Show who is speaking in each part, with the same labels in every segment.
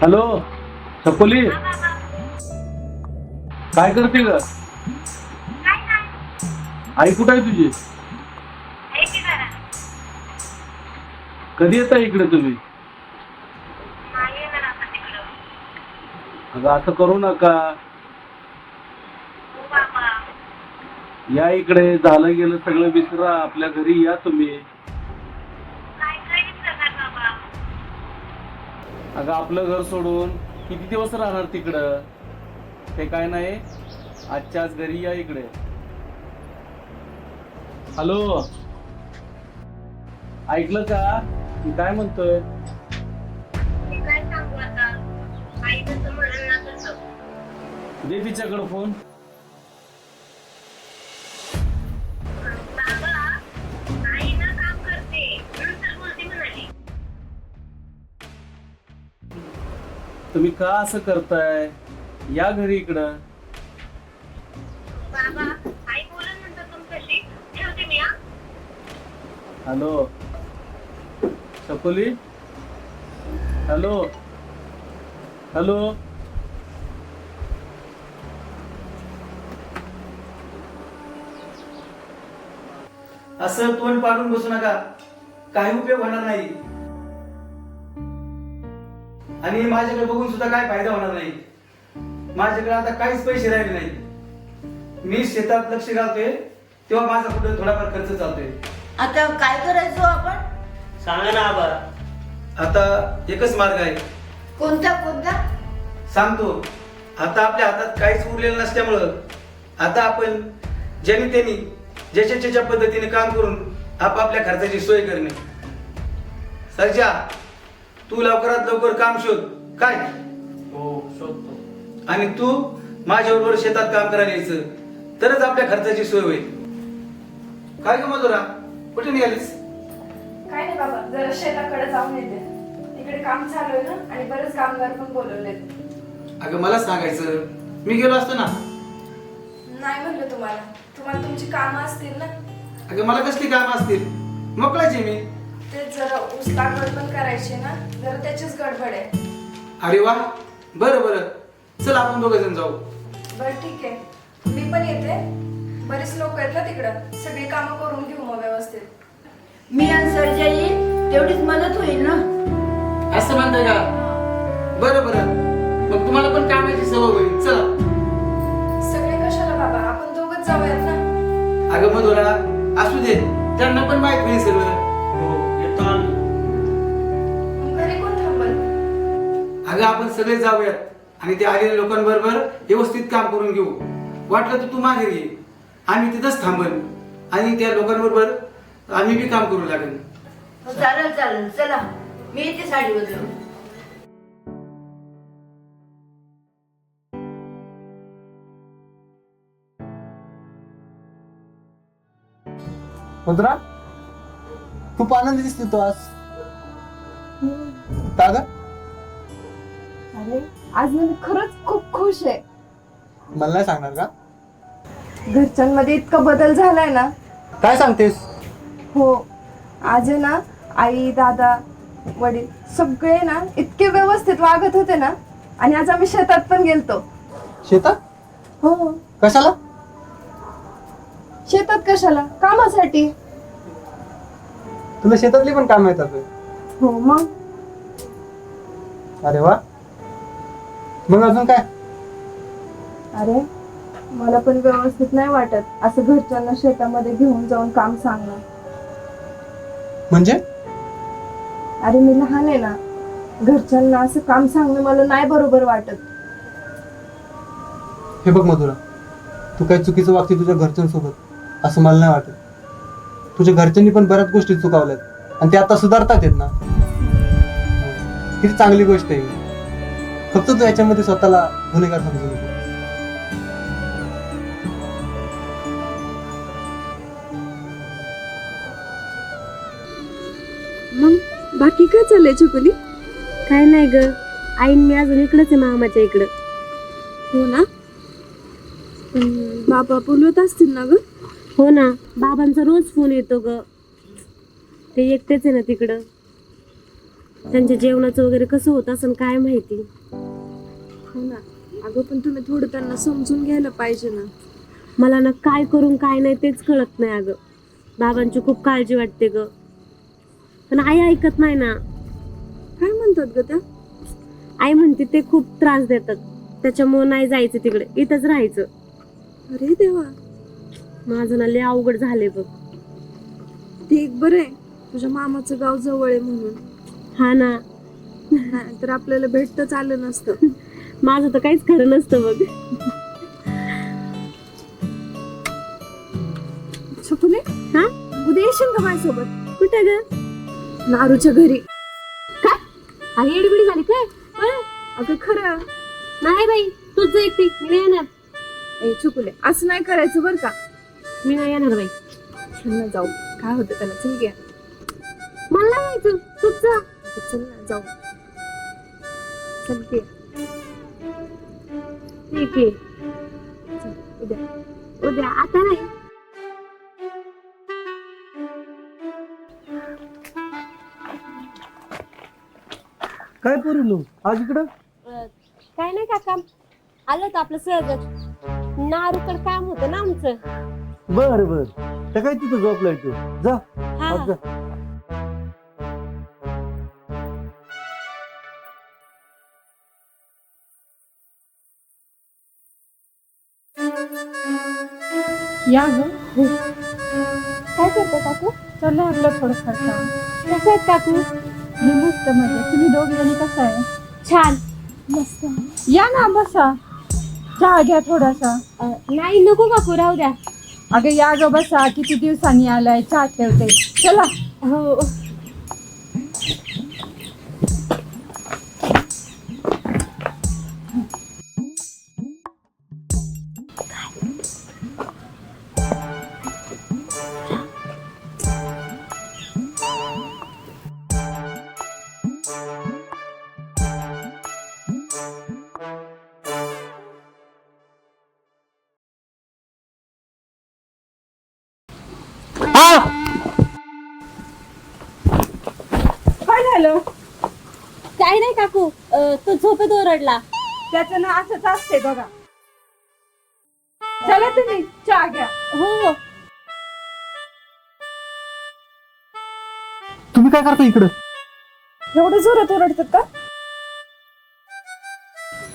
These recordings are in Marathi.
Speaker 1: हॅलो सपोली काय करते ग? आई कुठं आहे तुझी? कधी येता इकडे तुम्ही? अगं असं करू नका. या इकडे झालं गेलं सगळं विसरा. आपल्या घरी या तुम्ही. अगं आपलं घर सोडून किती दिवस राहणार तिकडं? ते काय नाही आजच्या आज घरी या इकडे. हॅलो? ऐकलं का? मी काय म्हणतोय? दे तिच्याकडं फोन. तुम्ही का असं करताय? या घरी इकडं. हॅलो. छकुली हॅलो. हॅलो.
Speaker 2: असं तोंड पाडून बसू नका. काही उपयोग होणार नाही. आणि माझ्याकडे बघून सुद्धा काय फायदा होणार नाही. माझ्याकडे आता काहीच पैसे राहिले नाही मी शेतात लक्ष घालतोय तेव्हा माझा कुठे थोडाफार खर्च चालतोय.
Speaker 3: आता काय करायचो आपण?
Speaker 2: सांगा ना आबा. आता एकच मार्ग आहे.
Speaker 3: कोणता कोणता?
Speaker 2: सांगतो. आता आपल्या हातात काहीच उरलेलं नसल्यामुळं आता आपण ज्यांनी त्यांनी ज्याच्या पद्धतीने काम करून आपापल्या खर्चाची सोय करणे. सरजा तू लवकरात लवकर काम शोध. काय?
Speaker 1: हो शोधतो.
Speaker 2: आणि तू माझ्याबरोबर शेतात काम करायला यायचं. तरच आपल्या खर्चाची सोय होईल. काय ग मधुरा? कुठे निघालीस?
Speaker 4: काय नाही बाबा जरा शेताकडे जाऊन येते. इकडे काम चालू आहे ना आणि बरेच कामगार पण बोलवले
Speaker 2: अगं मला सांगायचं. मी गेलो असतो ना?
Speaker 4: नाही म्हणलं तुम्हाला. तुम्हाला तुमची कामं असतील ना?
Speaker 2: अगं मला कसली कामं असतील? मोकळाची मी.
Speaker 4: ते जरा ऊस लागवड पण करायची ना जरा त्याचीच गडबड आहे.
Speaker 2: अरे वा. बरं बरं. चल आपण दोघं जण जाऊ.
Speaker 4: बरं ठीक आहे. मी पण येते. बरेच लोक आहेत ना तिकडं. सगळी कामं करून घेऊ मग व्यवस्थित.
Speaker 3: मी आणि सर्जा येईल तेवढीच मदत होईल ना?
Speaker 2: असं म्हणताय का? बरं बरं. मग तुम्हाला पण कामाची सवय होईल. चला.
Speaker 4: सगळे कशाला बाबा? आपण दोघच जाऊयात ना?
Speaker 2: अगं मधुरा असू दे. त्यांना पण माहीत होईल सगळं. अगं आपण सगळे जाऊयात आणि त्या आलेल्या लोकांबरोबर व्यवस्थित काम करून घेऊ. वाटलं तर तू माघारी ये. आम्ही तिथंच थांबन. आणि त्या लोकांबरोबर आम्ही बी काम करू लागेल
Speaker 3: हो, चालेल चालेल. चला. मी येते साडी बदलून.
Speaker 5: खूप आनंदी दिसते तू आज. का ग?
Speaker 4: अरे आज मी खरंच खूप खुश आहे.
Speaker 5: मला नाही सांगणार का?
Speaker 4: घरच्यांमध्ये इतका बदल झालाय ना.
Speaker 5: काय सांगतेस?
Speaker 4: हो आज आहे ना आई दादा वडील सगळे ना इतके व्यवस्थित वागत होते ना आणि आज आम्ही शेतात पण गेलतो.
Speaker 5: शेतात?
Speaker 4: हो.
Speaker 5: कशाला?
Speaker 4: शेतात कशाला? कामासाठी.
Speaker 5: तुला शेतातली पण काम येतात होय?
Speaker 4: हो मग?
Speaker 5: अरे वा. मग अजून काय?
Speaker 4: अरे मला पण व्यवस्थित नाही वाटत असं घरच्यांना शेतामध्ये घेऊन जाऊन काम सांगणं.
Speaker 5: म्हणजे?
Speaker 4: अरे मी लहान आहे ना घरच्यांना असं काम सांगणं मला नाही बरोबर वाटत.
Speaker 5: हे बघ मधुरा तू काही चुकीचं वागते तुझ्या घरच्यांसोबत असं मला नाही वाटत. तुझ्या घरच्यांनी पण बऱ्याच गोष्टी चुकावल्यात आणि ते आता सुधारतात ना. किती चांगली गोष्ट आहे ही. फक्त तू याच्यामध्ये स्वतःला गुन्हेगार समजू नको.
Speaker 6: मग बाकी काय चाललंय छकुली? काय नाही ग. आईन मी अजून इकडंच आहे मामाच्या इकडं. हो ना? बाबा बोलवत असतील ना ग? हो ना. बाबांचा रोज फोन येतो ग. ते एकटेच आहे ना तिकडं. त्यांच्या जेवणाचं वगैरे कसं होत असं काय माहिती?
Speaker 4: हो ना. अगं पण तुम्ही थोडं त्यांना समजून घ्यायला पाहिजे ना.
Speaker 6: मला ना काय करून काय नाही तेच कळत नाही अगं. बाबांची खूप काळजी वाटते ग. पण आई ऐकत नाही ना.
Speaker 4: काय म्हणतात ग त्या?
Speaker 6: आई म्हणते ते खूप त्रास देतात. त्याच्यामुळे नाही जायचं तिकडे. इथंच राहायचं.
Speaker 4: अरे देवा.
Speaker 6: माझं ना लय अवघड झाले बघ.
Speaker 4: ते एक बरं आहे. तुझ्या मामाचं गाव जवळ आहे म्हणून.
Speaker 6: हा ना.
Speaker 4: तर आपल्याला भेटतच आलं नसतं.
Speaker 6: माझं तर काहीच खरं नसतं बघ.
Speaker 4: छकुले
Speaker 6: हा?
Speaker 4: उद्या येशील का माझ्यासोबत?
Speaker 6: कुठं ग?
Speaker 4: नारूच्या घरी.
Speaker 6: आई एडबिडी झाली काय? हं?
Speaker 4: अगं खरं.
Speaker 6: नाही बाई तूच जा एकटी मी नाही येणार.
Speaker 4: ए छकुले असं नाही करायचं बरं का.
Speaker 6: मी नाही येणार बाई.
Speaker 4: चल ना जाऊ. काय होतं त्याला? चल घ्या
Speaker 6: मला नाही जायचं तूच जा.
Speaker 4: चल ना जाऊ. चल घे
Speaker 6: ठीक आहे.
Speaker 4: उद्या.
Speaker 6: उद्या. आता नाही.
Speaker 5: काय करू आज इकडं?
Speaker 6: अं, काय नाही काका. आलं तर आपलं सहजच नारूकड काम होतं ना आमचं.
Speaker 5: बर बर. तर काय तिथं झोपलाय तू? जा.
Speaker 6: हा.
Speaker 5: आज जा.
Speaker 4: या ग काय करतो काकू? चाललंय आपलं थोडंफार काम
Speaker 6: कसं आहेत काकू?
Speaker 4: मी मस्त म्हणजे तुम्ही दोघी जणी कसं आहे?
Speaker 6: छान.
Speaker 4: मस्त. या ना बसा. चहा घ्या थोडासा.
Speaker 6: अं, नाही नको काकू राहू द्या.
Speaker 4: अगं या ग बसा. किती दिवसांनी आलाय? चहा ठेवते. चला.
Speaker 6: हो.
Speaker 4: काय झालं?
Speaker 6: काय नाही काकू अं, तो झोपेत ओरडला.
Speaker 4: त्याचं ना असंच असते बघा. चला तुम्ही चहा घ्या.
Speaker 6: हो. हो
Speaker 5: तुम्ही काय करता इकडं?
Speaker 4: एवढं जोरात ओरडतात का?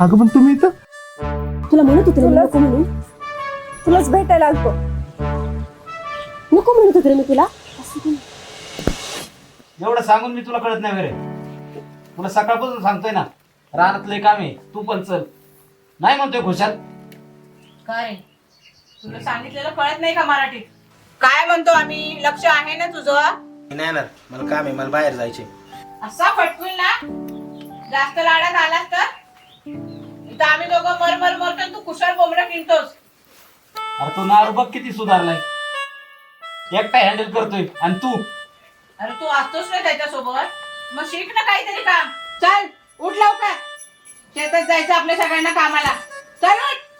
Speaker 5: अगं पण तुम्ही इथं?
Speaker 6: तुला म्हणत होते ना मी
Speaker 4: तुला-
Speaker 6: नको म्हणून.
Speaker 4: तुलाच भेटायला आलतो.
Speaker 6: नको म्हणत होते ना मी तुला.
Speaker 2: एवढं सांगून मी तुला कळत नाही वगैरे तुला सकाळपासून सांगतोय ना रानातले काम आहे तू पण चल. नाही म्हणतोय खुशाल.
Speaker 7: काय? तुला सांगितलेलं कळत नाही का मराठीत? काय म्हणतो आम्ही? लक्ष आहे ना तुझं?
Speaker 2: मी नाही येणार. मला काम आहे मला बाहेर जायचे
Speaker 7: असा फटकूल ना जास्त लाडात आलास तर? इथं आम्ही दोघं मर मर मरतो तू कुशाल कोंबड्या किनतोस
Speaker 2: अरे तो नारू बघ किती सुधारलाय.
Speaker 8: एकटा हँडल करतोय. आणि तू?
Speaker 7: अरे तू असतोस ना त्याच्यासोबत. मग शिक ना काहीतरी काम. चल उठ लवकर. शेतात जायचं आपल्या सगळ्यांना कामाला. चल उठ.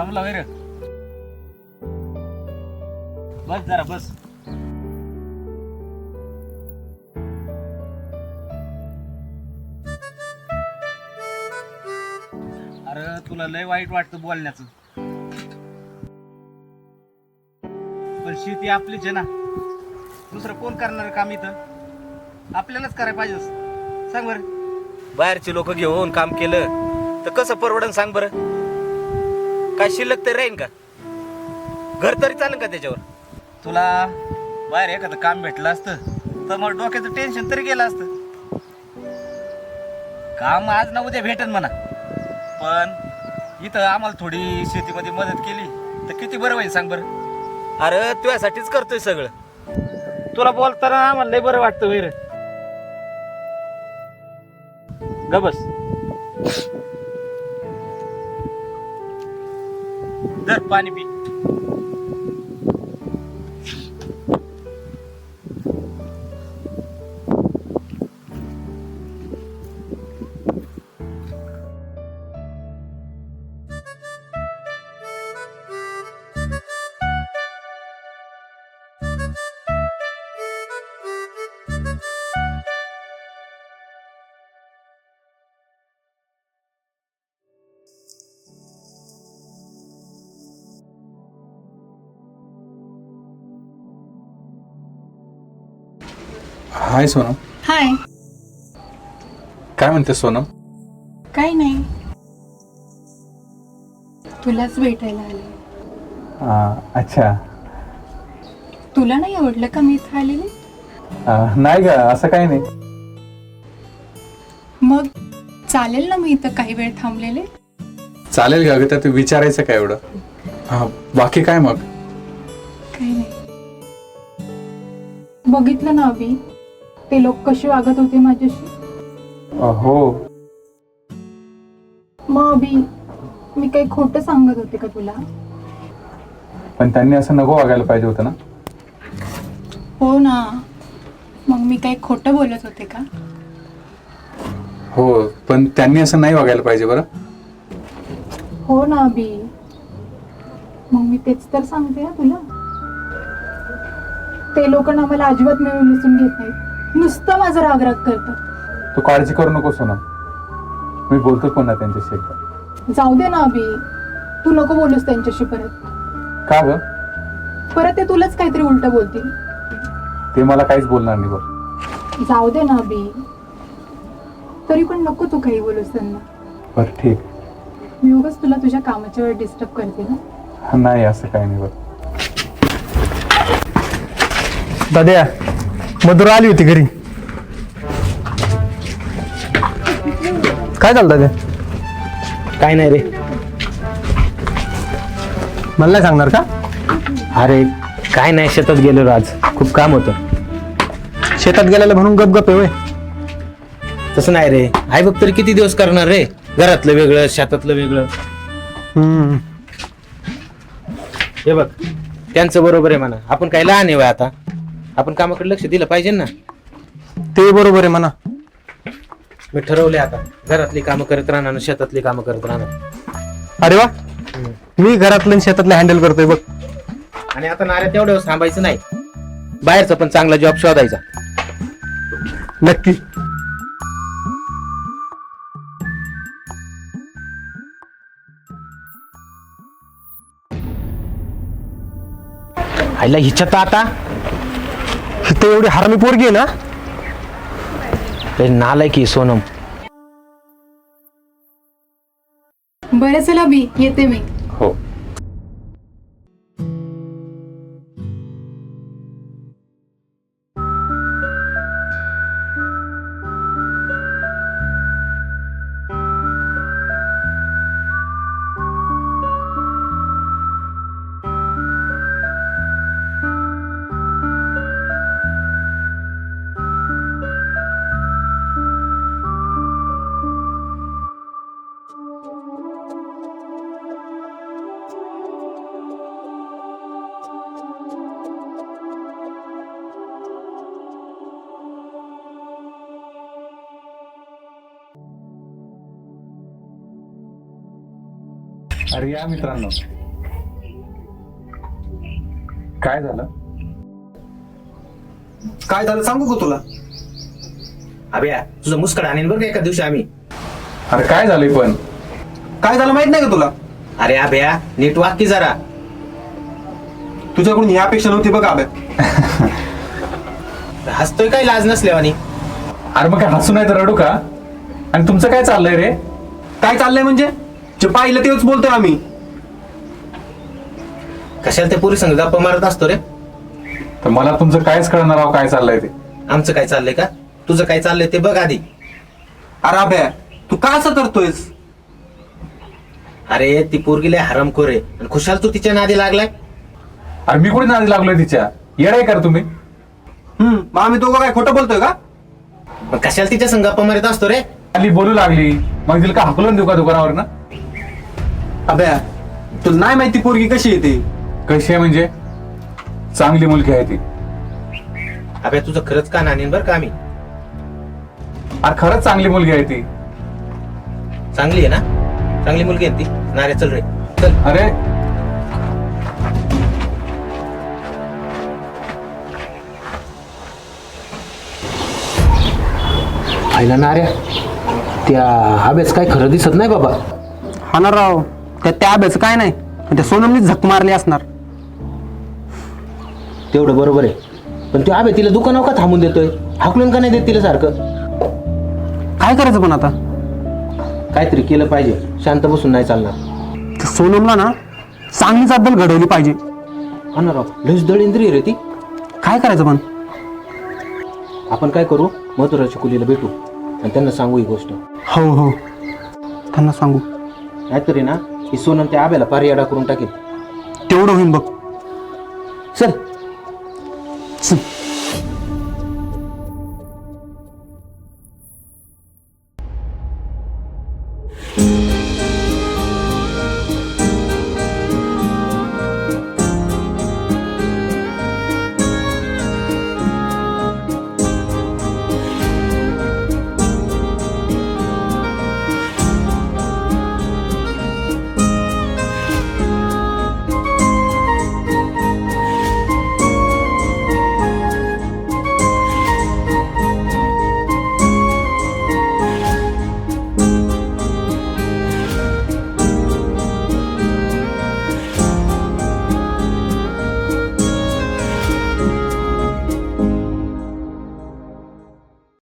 Speaker 8: थांबला वैर बस जरा बस. अरे तुला लय वाईट वाटतं बोलण्याचं. पण शेती आपलीच आहे ना. दुसरं कोण करणार काम इथं? आपल्यालाच करायला पाहिजे सांग बरं. बाहेरचे लोक घेऊन काम केलं तर कसं परवडन सांग बरं? काय शिल्लक तरी राहीन का? घर तरी चालेल का त्याच्यावर? तुला बाहेर एखादं काम भेटलं असतं तर मग डोक्याचं टेन्शन तरी गेलं असतं. काम आज ना उद्या भेटन म्हणा. पण इथं आम्हाला थोडी शेतीमध्ये मदत केली तर किती बरं होईल सांग बरं. अरे तुझ्यासाठीच करतोय सगळं. तुला बोलताना आम्हाला लय बरं वाटतं वैर ग बस. धर पाणी पी.
Speaker 9: हाय सोनम.
Speaker 7: हाय.
Speaker 9: काय म्हणते सोनम?
Speaker 7: काही नाही. तुलाच भेटायला आले.
Speaker 9: अच्छा.
Speaker 7: तुला नाही आवडलं का मी इथं आलेली
Speaker 9: नाही ग असं काही नाही.
Speaker 7: मग चालेल ना मी इथं काही वेळ थांबलेले?
Speaker 9: चालेल का ग त्यात विचारायचं काय एवढं? हा, बाकी काय मग?
Speaker 7: काही नाही. बघितलं ना अभि? ते लोक कसे वागत होते माझ्याशी?
Speaker 9: हो.
Speaker 7: मग अभि मी काही खोटं सांगत होते का तुला?
Speaker 9: पण त्यांनी असं नको वागायला पाहिजे होतं ना?
Speaker 7: हो ना. मग मी काही खोटं बोलत होते का?
Speaker 9: हो पण त्यांनी असं नाही वागायला पाहिजे बरं.
Speaker 7: हो ना अभि मग मी तेच तर सांगते ना तुला. ते लोक ना मला अजिबात मिळून मिसळून घेत नाहीत. नुसतं माझा राग राग करतात
Speaker 9: तू काळजी करू नको सोनम मी बोलतो पुन्हा त्यांच्याशी एकदा.
Speaker 7: जाऊ दे ना अभि. तू नको बोलूस त्यांच्याशी परत.
Speaker 9: का ग?
Speaker 7: परत ते तुलाच काहीतरी उलट बोलतील.
Speaker 9: ते मला काहीच बोलणार नाही बरं.
Speaker 7: जाऊ दे ना अभि. तरी पण नको तू काही बोलूस त्यांना.
Speaker 9: बरं ठीक.
Speaker 7: मी उगाच तुला तुझ्या कामाच्या वेळ डिस्टर्ब करते ना.
Speaker 9: नाही असं काही नाही बरं.
Speaker 10: दाद्या मधुरा आली होती घरी. काय झालं दाद्या
Speaker 8: काय नाही रे.
Speaker 10: मला नाही सांगणार का?
Speaker 8: अरे काय नाही शेतात गेलो आज. खूप काम होतं.
Speaker 10: शेतात गेलेलं म्हणून गप गप आहे होय.
Speaker 8: तसं नाही रे. आई बाप तरी किती दिवस करणार रे? घरातलं वेगळं शेतातलं वेगळं.
Speaker 10: हम्म.
Speaker 8: हे बघ
Speaker 11: त्यांचं बरोबर आहे म्हणा. आपण काय लहान आहे होय आता. आपण कामाकडे लक्ष दिलं पाहिजे ना.
Speaker 10: ते बरोबर आहे म्हणा.
Speaker 11: मी ठरवले आता. घरातली कामं करत राहणार आणि शेतातली कामं करत राहणार.
Speaker 10: अरे वा. मी घरातलं आणि शेतातलं हँडल करतोय बघ.
Speaker 11: आणि आता नाऱ्या तेवढ्या थांबायचं नाही. बाहेरचा पण चांगला जॉब शोधायचा.
Speaker 10: नक्की.
Speaker 11: आईला हिच्या तर आता.
Speaker 10: ते एवढी हरामी पोरगी आहे ना?
Speaker 11: लय नालाय की सोनम.
Speaker 7: बरं चला बी येते मी.
Speaker 9: अरे या मित्रांनो. काय झालं?
Speaker 10: काय झालं? सांगू का तुला?
Speaker 11: अभ्या तुझं मुस्कड आणीन बरं का एका दिवशी आम्ही.
Speaker 9: अरे काय झालंय पण?
Speaker 10: काय झालं माहीत नाही का तुला?
Speaker 11: अरे अभ्या नीट वाक्य जरा.
Speaker 10: तुझ्याकडून ही अपेक्षा नव्हती बघ अभ्या
Speaker 11: हसतोय काय लाज नसल्यावानी?
Speaker 9: अरे मग काय हसू नाही तर रडू का? आणि तुमचं काय चाललंय रे?
Speaker 10: काय चाललंय म्हणजे? जे पाहिलं तेच बोलतोय आम्ही.
Speaker 11: कशाला ते पुरी संग गप्पा मारत असतो रे?
Speaker 9: तर मला तुमचं कायच कळणार काय चाललंय ते.
Speaker 11: आमचं काय चाललंय का? तुझं काय चाललंय ते बघ आधी.
Speaker 10: अरे अभ्या तू का असं करतोयस?
Speaker 11: अरे ती पोरगी लय हरामखोर आहे. आणि खुशाल तू तिच्या नादी लागलाय?
Speaker 9: अरे मी कुठे नादी लागलोय तिच्या? येडाय कर तुम्ही?
Speaker 10: हम्म मग आम्ही दोघं काय खोटं बोलतोय का?
Speaker 11: मग कशाला तिच्या संग गप्पा मारत असतो रे?
Speaker 9: आली बोलू लागली. मग तिला का हकलून देऊ का दुकानावर ना
Speaker 10: अभ्या तुला नाही माहिती पोरगी कशी येते
Speaker 9: कशी आहे म्हणजे? चांगली मुलगी आहे ती.
Speaker 11: अभ्या तुझं खरंच का नानीन बरं का आम्ही?
Speaker 9: अरे खरंच चांगली मुलगी आहे ती.
Speaker 11: चांगली आहे ना? चांगली मुलगी आहे ना ती? नारे चल रे. चल.
Speaker 9: अरे!
Speaker 11: आईला नाऱ्या त्या हव्याच काय खरं दिसत नाही बाबा.
Speaker 10: हा ना राव. त्या त्या अभ्याचं काय नाही. पण त्या सोनमनी झक मारली असणार.
Speaker 11: तेवढं बरोबर आहे. पण ते आबे तिला दुकानावर का थांबून देतोय? हाकलून का नाही देत तिला सारखं?
Speaker 10: काय करायचं पण आता?
Speaker 11: काहीतरी केलं पाहिजे. शांत बसून नाही चालणार.
Speaker 10: त्या सोनमला ना चांगलीच अद्दल घडवली पाहिजे.
Speaker 11: हा ना राव लस दळेंद्रिय रे ती.
Speaker 10: काय करायचं पण?
Speaker 11: आपण काय करू? मथुराच्या कुलीला भेटू. आणि त्यांना सांगू ही गोष्ट.
Speaker 10: हो हो. त्यांना सांगू.
Speaker 11: नाहीतरी ना ही सोनम त्या आब्याला पारियाडा करून टाकेल
Speaker 10: तेवढं होईन बघ.
Speaker 11: चल
Speaker 10: चल.